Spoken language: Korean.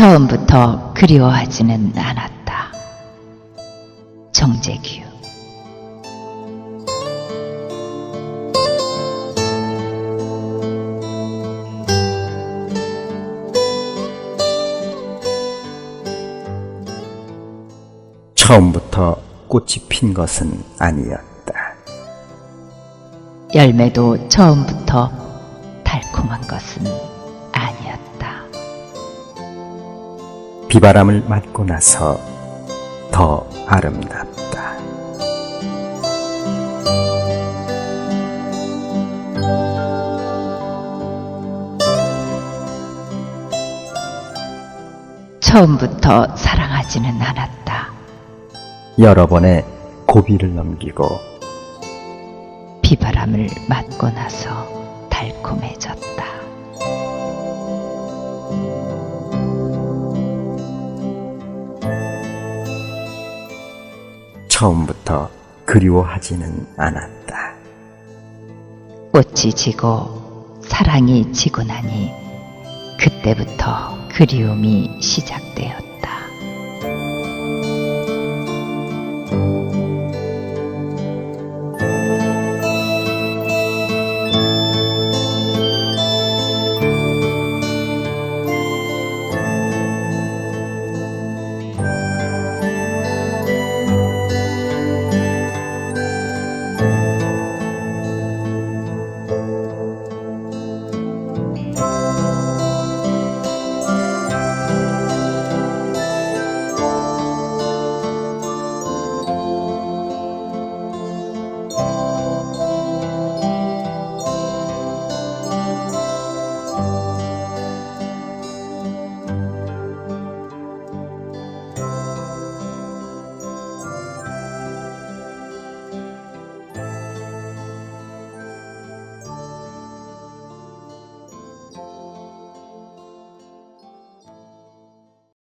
처음부터 그리워하지는 않았다. 정재규 처음부터 꽃이 핀 것은 아니었다. 열매도 처음부터 달콤한 것은 아니었다. 비바람을 맞고 나서 더 아름답다. 처음부터 사랑하지는 않았다. 여러 번의 고비를 넘기고 비바람을 맞고 나서 달콤해졌다. 처음부터 그리워하지는 않았다. 꽃이 지고 사랑이 지고 나니 그때부터 그리움이 시작되었다.